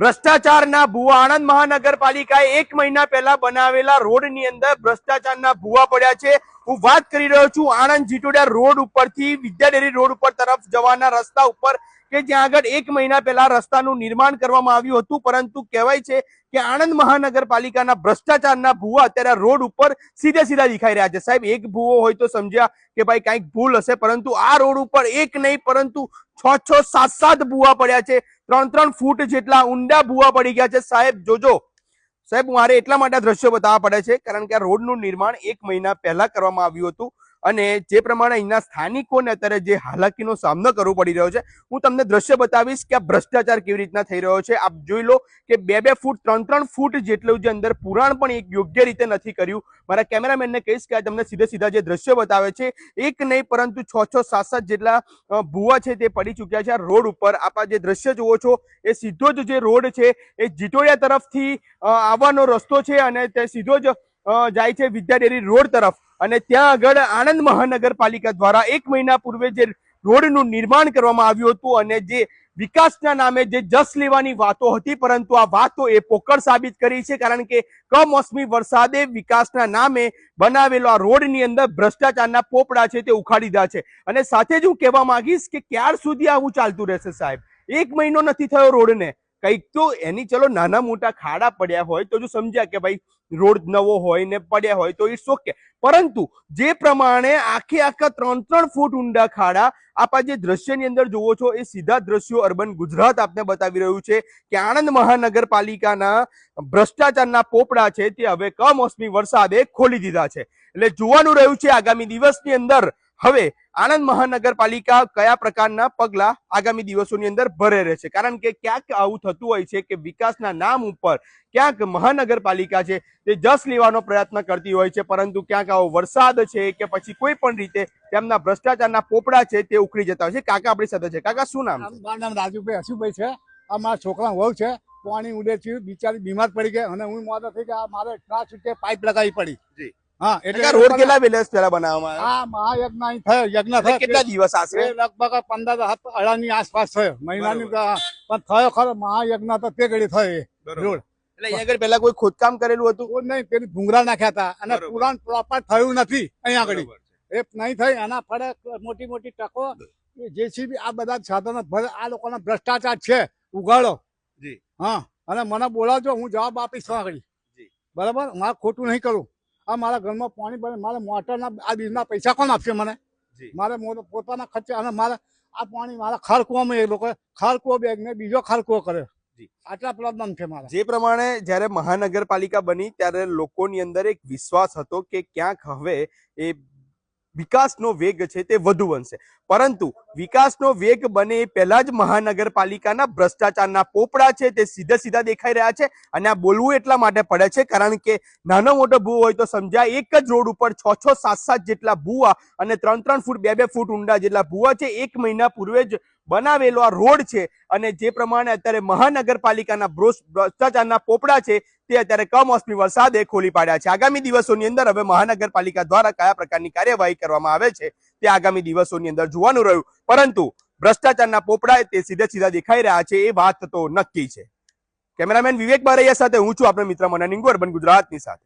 ભ્રષ્ટાચારના ભૂવા. આણંદ મહાનગરપાલિકાએ એક મહિના પહેલા બનાવેલા રોડની અંદર ભ્રષ્ટાચારના ભૂવા પડ્યા છે. હું વાત કરી રહ્યો છું આણંદ જીટોડિયા રોડ ઉપરથી વિદ્યાડેરી રોડ ઉપર તરફ જવાના રસ્તા ઉપર, કે જ્યાં આગળ એક મહિના પહેલા રસ્તાનું નિર્માણ કરવામાં આવ્યું હતું. પરંતુ કહેવાય છે કે આણંદ મહાનગરપાલિકાના ભ્રષ્ટાચારના ભૂવા અત્યારે રોડ ઉપર સીધે સીધા દેખાઈ રહ્યા છે. સાહેબ, એક ભૂવો હોય તો સમજ્યા કે ભાઈ કંઈક ભૂલ હશે. પરંતુ આ રોડ ઉપર એક નહીં, પરંતુ છ છ, સાત સાત ભૂવા પડ્યા છે. ત્રણ ત્રણ ફૂટ જેટલા ઊંડા ભૂવા પડી ગયા છે. સાહેબ, જોજો. સાહેબ મારે એટલા માટે દ્રશ્યો બતાવવા પડે છે, કારણ કે આ રોડનું નિર્માણ એક મહિના પહેલા કરવામાં આવ્યું હતું. અને જે પ્રમાણે અહીંના સ્થાનિકોને અત્યારે જે હાલાકીનો સામનો કરવો પડી રહ્યો છે, હું તમને દ્રશ્ય બતાવીશ કે આ ભ્રષ્ટાચાર કેવી રીતના થઈ રહ્યો છે. આપ જોઈ લો કે બે બે ફૂટ, ત્રણ ત્રણ ફૂટ જેટલું જે અંદર પુરાણ પણ એક યોગ્ય રીતે નથી કર્યું. મારા કેમેરામેનને કહીશ કે આ તમને સીધે સીધા જે દ્રશ્ય બતાવે છે, એક નહીં પરંતુ છ છ સાત સાત જેટલા ભૂવા છે તે પડી ચૂક્યા છે આ રોડ ઉપર. આપ જે દ્રશ્ય જુઓ છો, એ સીધો જ જે રોડ છે, એ જીટોડિયા તરફથી આવવાનો રસ્તો છે અને તે સીધો જ જાય છે વિદ્યાડેરી રોડ તરફ. અને ત્યાં આગળ આણંદ મહાનગરપાલિકા દ્વારા એક મહિના પૂર્વે જે રોડનું નિર્માણ કરવામાં આવ્યું હતું અને જે વિકાસના નામે જે જસ લેવાની વાતો હતી, પરંતુ આ વાતો એ પોકળ સાબિત કરી છે, કારણ કે કમોસમી વરસાદે વિકાસના નામે બનાવેલો આ રોડની અંદર ભ્રષ્ટાચારના પોપડા છે તે ઉખાડી દીધા છે. અને સાથે જ હું કહેવા માંગીશ કે ક્યાર સુધી આવું ચાલતું રહેશે સાહેબ? એક મહિનો નથી થયો રોડને. કંઈક તો એની ચલો નાના મોટા ખાડા પડ્યા હોય તો જો સમજ્યા કે ભાઈ રોડ નવો હોય ને પડ્યા હોય તો ઇટ્સ ઓકે. પરંતુ જે પ્રમાણે આખે આખા ત્રણ ત્રણ ફૂટ ઊંડા ખાડા આપ જે દ્રશ્યની અંદર જુઓ છો એ સીધા દ્રશ્યો અર્બન ગુજરાત આપને બતાવી રહ્યું છે કે આણંદ મહાનગરપાલિકાના ભ્રષ્ટાચારના પોપડા છે તે હવે કમોસમી વરસાદે ખોલી દીધા છે. એટલે જોવાનું રહ્યું છે આગામી દિવસની અંદર હવે આણંદ મહાનગરપાલિકા કયા પ્રકારના પગલા આગામી દિવસોની અંદર ભરે રહેશે? કારણ કે ક્યાંક આવું થતું હોય છે કે વિકાસના નામ ઉપર ક્યાંક મહાનગરપાલિકા છે તે જસ લેવાનો પ્રયત્ન કરતી હોય છે પરંતુ ક્યાંક આવો વરસાદ છે કે પછી કોઈ પણ રીતે તેમના ભ્રષ્ટાચારના પોપડા છે તે ઉખડી જતા હોય છે. કાકા આપણી સાથે છે. કાકા શું નામ મારું નામ રાજુભાઈ હસુભાઈ છે. આ મારા છોકરા વહુ છે. પાણી ઉડે છે બિચારી બીમાર પડી ગઈ અને હું મોડો થઈ ગયા. મારે ત્રાસ છૂટે પાઇપ લગાવી પડી. જી. હા એટલે રોડ કેટલા વેલેસ પહેલા બનાવવામાં આ મહાયજ્ઞ અહીં થયો યજ્ઞ થયો. કેટલા દિવસ આશરે? લગભગ પંદર અઢારની આસપાસ થયો. મહિનાની પણ થયો ખરો મહાયજ્ઞ તો તે ઘડી થયો એ. રોડ એટલે અહીંયા આગળ પહેલા કોઈ ખોદકામ કરેલું હતું? કોઈ નહીં પેલી ભૂંગરા નાખ્યા હતા. અને. પુરાણ પ્રોપર થયું નથી અહીંયા આગળ. એ નહીં થઈ એના ફળે મોટી મોટી ટકો. જેસીબી આ બધા સાધનો આ લોકોના ભ્રષ્ટાચાર છે. ઉગાડો. જી. હા અને મને બોલાવજો હું જવાબ આપીશ આગળ. બરાબર? મારે ખોટું નહીં કરું. આ મારા ઘરમાં પાણી ભરે મારે મોટરના આ બીજના પૈસા કોણ આપશે મને? મારે પોતાના ખર્ચે અને મારે આ પાણી મારા ખારકુવામાં એ લોકો ખારકુઓ બેગ ને બીજો ખારકુઓ કરે આટલા પ્રોબ્લેમ છે મારા. જે પ્રમાણે જ્યારે મહાનગરપાલિકા બની ત્યારે લોકોની અંદર એક વિશ્વાસ હતો કે ક્યાંક હવે એ વિકાસનો વેગ છે તે વધુ બનશે. પરંતુ વિકાસનો વેગ બને એ પહેલા જ મહાનગરપાલિકાના ભ્રષ્ટાચારના પોપડા છે તે સીધા સીધા દેખાઈ રહ્યા છે અને આ બોલવું એટલા માટે પડે છે કારણ કે નાનો મોટો ભૂ હોય તો સમજાય એક જ રોડ ઉપર છ છ, સાત સાત જેટલા ભૂવા અને ત્રણ ત્રણ ફૂટ, બે બે ફૂટ ઊંડા જેટલા ભૂવા છે. એક મહિના પૂર્વે જ બનાવેલો આ રોડ છે અને જે પ્રમાણે અત્યારે મહાનગરપાલિકાના ભ્રષ્ટાચારના પોપડા છે તે અત્યારે કમોસમી વરસાદે ખોલી પાડ્યા છે. આગામી દિવસોની અંદર હવે મહાનગરપાલિકા દ્વારા કયા પ્રકારની કાર્યવાહી કરવામાં આવે છે તે આગામી દિવસોની અંદર જોવાનું રહ્યું. પરંતુ ભ્રષ્ટાચારના પોપડા તે સીધે સીધા દેખાઈ રહ્યા છે એ વાત તો નક્કી છે. કેમેરામેન વિવેક બારૈયા સાથે હું છું આપણે મિત્ર મના નિંગુ અર્બન ગુજરાતની સાથે.